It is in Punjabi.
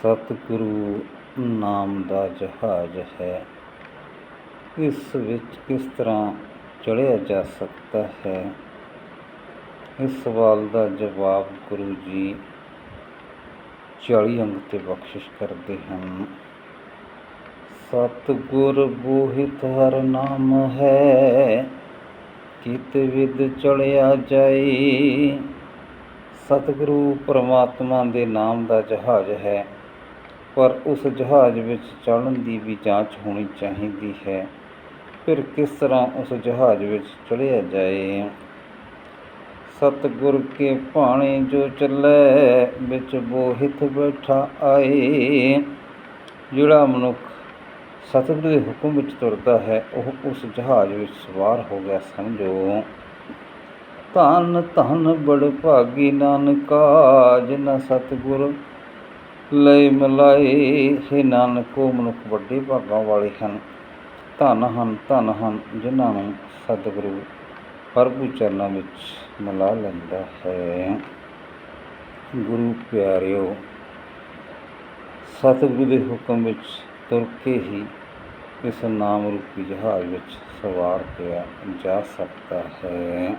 ਸਤਿਗੁਰੂ ਨਾਮ ਦਾ ਜਹਾਜ਼ ਹੈ। ਇਸ ਵਿੱਚ ਕਿਸ ਤਰ੍ਹਾਂ ਚੜ੍ਹਿਆ ਜਾ ਸਕਦਾ ਹੈ? ਇਸ ਸਵਾਲ ਦਾ ਜਵਾਬ ਗੁਰੂ ਜੀ ਚਾਲੀ ਅੰਗ ਤੇ ਬਖਸ਼ਿਸ਼ ਕਰਦੇ ਹਨ। ਸਤਿਗੁਰ ਬੋਹਿਤ ਹਰ ਨਾਮ ਹੈ, ਕਿਤ ਵਿਦ ਚੜਿਆ ਜਾਏ। ਸਤਿਗੁਰੂ ਪਰਮਾਤਮਾ ਦੇ ਨਾਮ ਦਾ ਜਹਾਜ਼ ਹੈ। ਪਰ ਉਸ ਜਹਾਜ਼ ਵਿੱਚ ਚੜ੍ਹਨ ਦੀ ਵੀ ਜਾਂਚ ਹੋਣੀ ਚਾਹੀਦੀ ਹੈ। ਫਿਰ ਕਿਸ ਤਰ੍ਹਾਂ ਉਸ ਜਹਾਜ਼ ਵਿੱਚ ਚੜ੍ਹਿਆ ਜਾਏ? ਸਤਿਗੁਰ ਕੇ ਭਾਣੇ ਜੋ ਚੱਲੇ, ਵਿੱਚ ਬੋਹਿਤ ਬੈਠਾ ਆਏ। ਜਿਹੜਾ ਮਨੁੱਖ ਸਤਿਗੁਰ ਦੇ ਹੁਕਮ ਵਿੱਚ ਤੁਰਦਾ ਹੈ, ਉਹ ਉਸ ਜਹਾਜ਼ ਵਿੱਚ ਸਵਾਰ ਹੋ ਗਿਆ, ਸਮਝੋ। ਧੰਨ ਧੰਨ ਬੜ ਭਾਗੀ ਨਾਨਕਾ, ਜਿਨ੍ਹਾਂ ਸਤਿਗੁਰ ਲਈ ਮਿਲਾਏ ਨਾਨਕ, ਉਹ ਮਨੁੱਖ ਵੱਡੇ ਭਾਗਾਂ ਵਾਲੇ ਹਨ। ਧਨ ਹਨ ਧਨ ਹਨ, ਜਿਨ੍ਹਾਂ ਨੂੰ ਸਤਿਗੁਰੂ ਪ੍ਰਭੂ ਚਰਨਾਂ ਵਿੱਚ ਮਿਲਾ ਲੈਂਦਾ ਹੈ। ਗੁਰੂ ਪਿਆਰਿਓ, ਸਤਿਗੁਰੂ ਦੇ ਹੁਕਮ ਵਿੱਚ ਤੁਰ ਕੇ ਹੀ ਇਸ ਨਾਮ ਰੂਪੀ ਜਹਾਜ਼ ਵਿੱਚ ਸਵਾਰ ਹੋਇਆ ਜਾ ਸਕਦਾ ਹੈ।